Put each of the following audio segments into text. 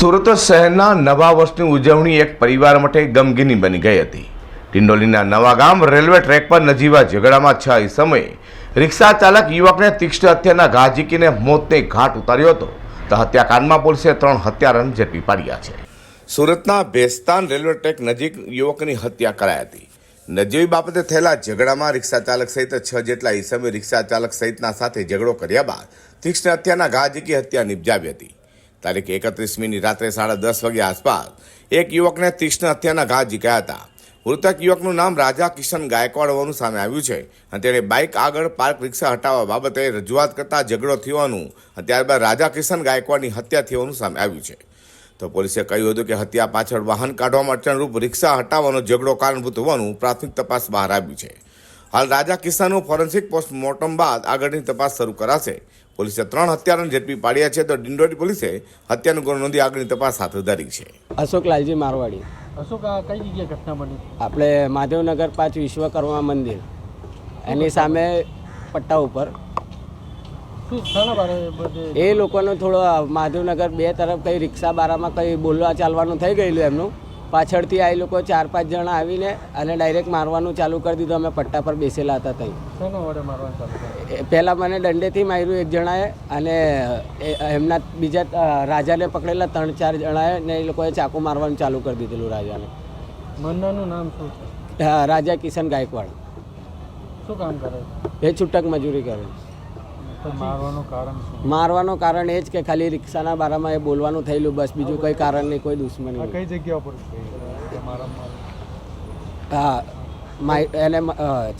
સુરત શહેરના નવા વર્ષની ઉજવણી એક પરિવાર માટે ગમગીની બની ગઈ હતી. ડિંડોલીના નવાગામ રેલવે ટ્રેક પર નજીવા ઝઘડામાં છ સમયે રિક્ષા ચાલક યુવકને તીક્ષ્ણ હત્યાના ઘા ઝીકીને મોતને ઘાટ ઉતાર્યો હતો. તો હત્યાકાંડમાં પોલીસે ત્રણ હત્યારણ ઝડપી પાડ્યા છે. સુરતના ભેસ્તાન રેલવે ટ્રેક નજીક યુવકની હત્યા કરાઈ હતી. નજીવી બાબતે થયેલા ઝઘડામાં રિક્ષા ચાલક સહિત છ જેટલા ઈસમે રિક્ષા ચાલક સહિતના સાથે ઝઘડો કર્યા બાદ તીક્ષ્ણ હત્યાના ઘા ઝીકી હત્યા નિપજાવી હતી. તારીખ એકત્રીસમીની રાત્રે સાડા દસ વાગ્યા આસપાસ, એક યુવકને તીક્ષ્ણ હત્યાના ઘા ઝીક્યા હતા. મૃતક યુવકનું નામ રાજા કિશન ગાયકવાડ હોવાનું સામે આવ્યું છે અને તેણે બાઇક આગળ પાર્ક રિક્ષા હટાવવા બાબતે રજૂઆત કરતા ઝઘડો થયોનું અને ત્યારબાદ રાજા કિશન ગાયકવાડની હત્યા થયોનું સામે આવ્યું છે. તો પોલીસે કહ્યું હતું કે હત્યા પાછળ વાહન કાઢવામાં અડચણરૂપ રિક્ષા હટાવવાનો ઝઘડો કારણભૂત હોવાનું પ્રાથમિક તપાસ બહાર આવ્યું છે. હાલ રાજા કિસ્સાનું ફોરેન્સિક પોસ્ટમોર્ટમ બાદ આગળની તપાસ શરૂ કરાશે. પોલીસે ત્રણ હત્યારાને ઝડપી પાડ્યા છે તો ડિંડોરી પોલીસે હત્યાનો ગુનો નોંધી આગળની તપાસ હાથ ધરી છે. અશોક લાલજી મારવાડી. અશોક આ કઈ જગ્યાએ ઘટના બની? આપણે મહાદેવનગર પાંચ વિશ્વકર્મા મંદિર. એની સામે પટ્ટા ઉપર. એ લોકોનો થોડો મહાદેવનગર બે તરફ કંઈ રિક્ષા બારામાં કંઈ બોલવા ચાલવાનું થઈ ગયેલું એમનું. પાછળથી આ લોકો ચાર પાંચ જણા આવીને અને ડાયરેક્ટ મારવાનું ચાલુ કરી દીધું. અમે પટ્ટા પર બેસેલા હતા ત્યાં પહેલાં મને દંડેથી માર્યું એક જણાએ અને એ- એમના બીજા રાજાને પકડેલા ત્રણ ચાર જણાએ ને એ લોકોએ ચાકુ મારવાનું ચાલુ કરી દીધેલું રાજાને. મન્નાનું નામ શું છે? હા, રાજા કિશન ગાયકવાડ. શું કામ કરે એ છૂટક મજૂરી કરે તો મારવાનું કારણ એ જ કે ખાલી રિક્ષાના બારામાં એ બોલવાનું થયેલું બસ બીજું કોઈ કારણ નહીં કોઈ દુશ્મની કઈ જગ્યા ઉપર હા એને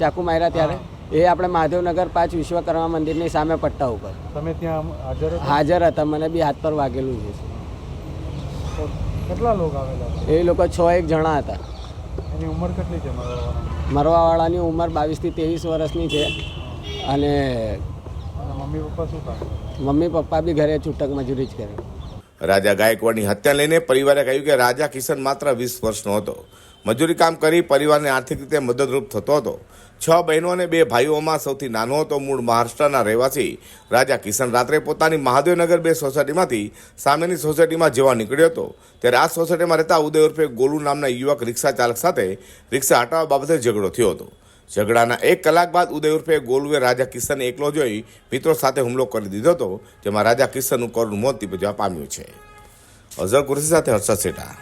ચાકુ માર્યા ત્યારે. એ આપણે માધવનગર પાંચ વિશ્વકર્મા મંદિરની સામે પટ્ટા ઉપર. તમે ત્યાં હાજર હતા? હાજર હતા મને બી હાથ પર વાગેલું છે. કેટલા લોકો આવેલા એ લોકો છ એક જણા હતા. એની ઉંમર કેટલી છે મારવાવાળાની? ઉંમર બાવીસથી ત્રેવીસ વર્ષની છે. અને મમ્મી પપ્પા શું કામ મમ્મી પપ્પા બી ઘરે છૂટક મજૂરી જ કરે. રાજા ગાયકવાડની હત્યા લઈને પરિવારે કહ્યું કે રાજા કિશન માત્ર વીસ વર્ષનો હતો. મજૂરી કામ કરી પરિવારને આર્થિક રીતે મદદરૂપ થતો હતો. છ બહેનો અને બે ભાઈઓમાં સૌથી નાનો હતો. મૂળ મહારાષ્ટ્રના રહેવાસી રાજા કિશન રાત્રે પોતાની મહાદેવનગર બે સોસાયટીમાંથી સામેની સોસાયટીમાં જવા નીકળ્યો હતો. ત્યારે આ સોસાયટીમાં રહેતા ઉદય ઉર્ફે ગોલુ નામના યુવક રિક્ષા ચાલક સાથે રિક્ષા હટાવવા બાબતે ઝઘડો થયો હતો. ઝઘડાના એક કલાક બાદ ઉદય ઉર્ફે ગોલુએ રાજા કિશનને એકલો જોઈ મિત્રો સાથે હુમલો કરી દીધો હતો, જેમાં રાજા કિશનનું કરુણ મોત નિપજવા પામ્યું છે. અઝર કુરશી સાથે હર્ષદ સેઠા